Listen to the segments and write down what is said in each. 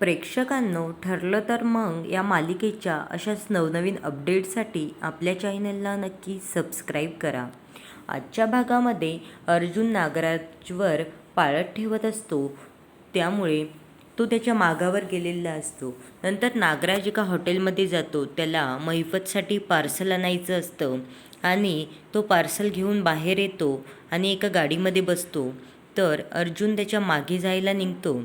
प्रेक्षकांनो ठरलं तर मग या मालिकेच्या अशाच नवनवीन अपडेटसाठी आपल्या चॅनलला नक्की सबस्क्राईब करा. आजच्या भागामध्ये अर्जुन नागराजवर पाळत ठेवत असतो. त्यामुळे तो त्याच्या मागावर गेलेला असतो. नंतर नागराज एका हॉटेलमध्ये जातो. त्याला मैफतसाठी पार्सल आणायचं असतं आणि तो पार्सल घेऊन बाहेर येतो आणि एका गाडीमध्ये बसतो. तर अर्जुन त्याच्यामागे जायला निघतो.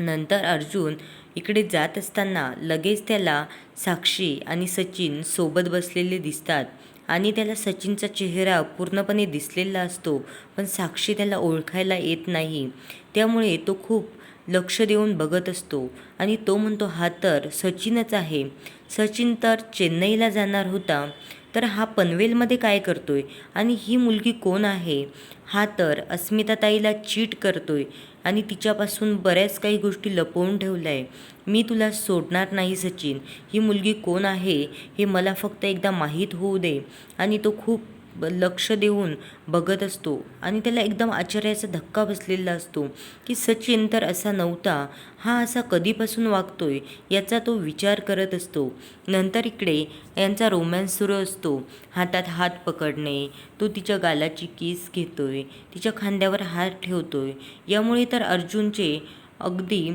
नंतर अर्जुन इकडे जात असताना लगेच त्याला साक्षी आणि सचिन सोबत बसलेले दिसतात. आणि त्याला सचिनचा चेहरा पूर्णपणे दिसलेला असतो पण साक्षी त्याला ओळखायला येत नाही. त्यामुळे तो खूप लक्ष देऊन बघत असतो आणि तो म्हणतो हा तर सचिनच आहे. सचिन तर चेन्नईला जाणार होता. तर हा पनवेलमध्ये काय करतोय? आणि ही मुलगी कोण आहे? हा तर अस्मिताताईला चीट करतोय आणि तिच्यापासून बऱ्याच काही गोष्टी लपवून ठेवल्या. आहे मी तुला सोडणार नाही सचिन. ही मुलगी कोण आहे हे मला फक्त एकदा माहीत होऊ दे. आणि तो खूप लक्ष देऊन बघत असतो. आणि त्याला एकदम आश्चर्याचा धक्का बसलेला असतो की सचिन तर असा नव्हता. हा असा कधीपासून वागतोय याचा तो विचार करत असतो. नंतर इकडे यांचा रोमॅन्स सुरू असतो. हातात हात पकडणे तो तिच्या गालाची किस घेतोय तिच्या खांद्यावर हात ठेवतोय. यामुळे तर अर्जुनचे अगदी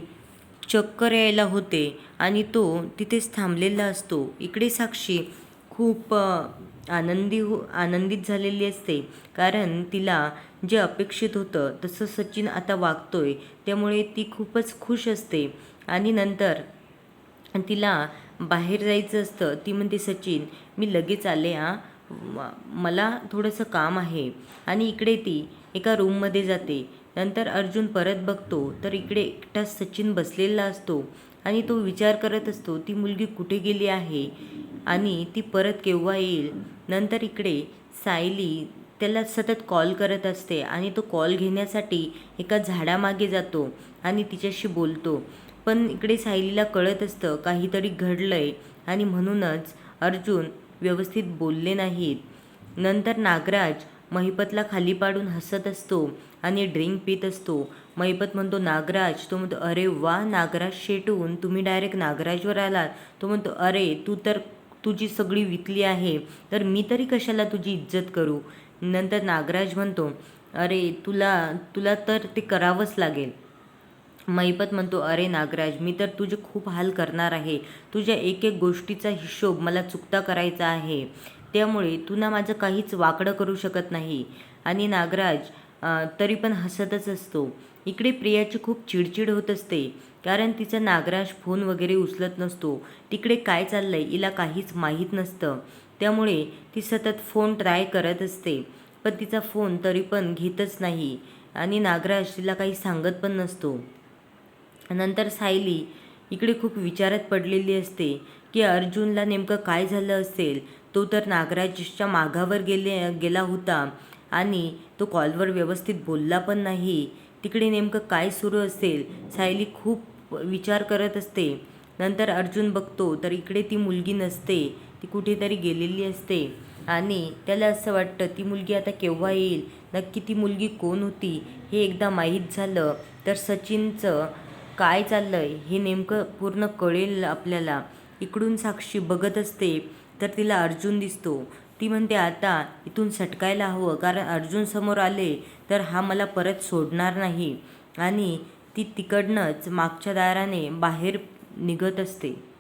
चक्कर यायला होते आणि तो तिथेच थांबलेला असतो. इकडे साक्षी खूप आनंदी हो आनंदित झालेली असते. कारण तिला जे अपेक्षित होतं तसं सचिन आता वागतोय. त्यामुळे ती खूपच खुश असते. आणि नंतर तिला बाहेर जायचं असतं ती म्हणते सचिन मी लगेच आले हां. मला थोडंसं काम आहे. आणि इकडे ती एका रूममध्ये जाते. नंतर अर्जुन परत बघतो तर इकडे एकटा सचिन बसलेला असतो. आणि तो विचार करत असतो ती मुलगी कुठे गेली आहे? आणि ती परत केव्हा येईल? नंतर इकडे सायली त्याला सतत कॉल करत असते आणि तो कॉल घेण्यासाठी एका झाडामागे जातो आणि तिच्याशी बोलतो. पण इकडे सायलीला कळत असतं काहीतरी घडलं आहे आणि म्हणूनच अर्जुन व्यवस्थित बोलले नाहीत. नंतर नागराज महिपतला खाली पाडून हसत असतो आणि ड्रिंक पित असतो. महिपत म्हणतो नागराज तो म्हणतो अरे वा नागराज शेटून तुम्ही डायरेक्ट नागराजवर आलात. तो म्हणतो अरे तू तर तुझी सगळी विकली आहे तर मी तरी कशाला तुझी इज्जत करू? नंतर नागराज म्हणतो अरे तुला तुला तर ते करावंच लागेल. महिपत म्हणतो अरे नागराज मी तर तुझे खूप हाल करणार आहे. तुझ्या एक एक गोष्टीचा हिशोब मला चुकता करायचा आहे. त्यामुळे तू ना माझं काहीच वाकडं करू शकत नाही. आणि नागराज तरी पण हसतच असतो. इकडे प्रियाची खूप चिडचिड होत असते. कारण तिचा नागराज फोन वगैरे उचलत नसतो. तिकडे काय चाललंय हिला काहीच माहीत नसतं. त्यामुळे ती सतत फोन ट्राय करत असते. पण तिचा फोन तरी पण घेतच नाही. आणि नागराज तिला काही सांगत पण नसतो. नंतर सायली इकडे खूप विचारात पडलेली असते की अर्जुनला नेमकं काय झालं असेल? तो तर नागराजच्या मागावर गेले गेला होता. आणि तो कॉलवर व्यवस्थित बोलला पण नाही. तिकडे नेमकं काय सुरू असेल सायली खूप विचार करत असते. नंतर अर्जुन बघतो तर इकडे ती मुलगी नसते ती कुठेतरी गेलेली असते. आणि त्याला असं वाटतं ती मुलगी आता केव्हा येईल? नक्की ती मुलगी कोण होती? हे एकदा माहीत झालं. तर सचिनचं काय चाललं आहे हे नेमकं पूर्ण कळेल आपल्याला. इकडून साक्षी बघत असते तर तिला अर्जुन दिसतो. ती म्हणते आता इथून सटकायला हवं कारण अर्जुन समोर आले तर हा मला परत सोडणार नाही. आणि ती तिकडनंच मागच्या दाराने बाहेर निघत असते.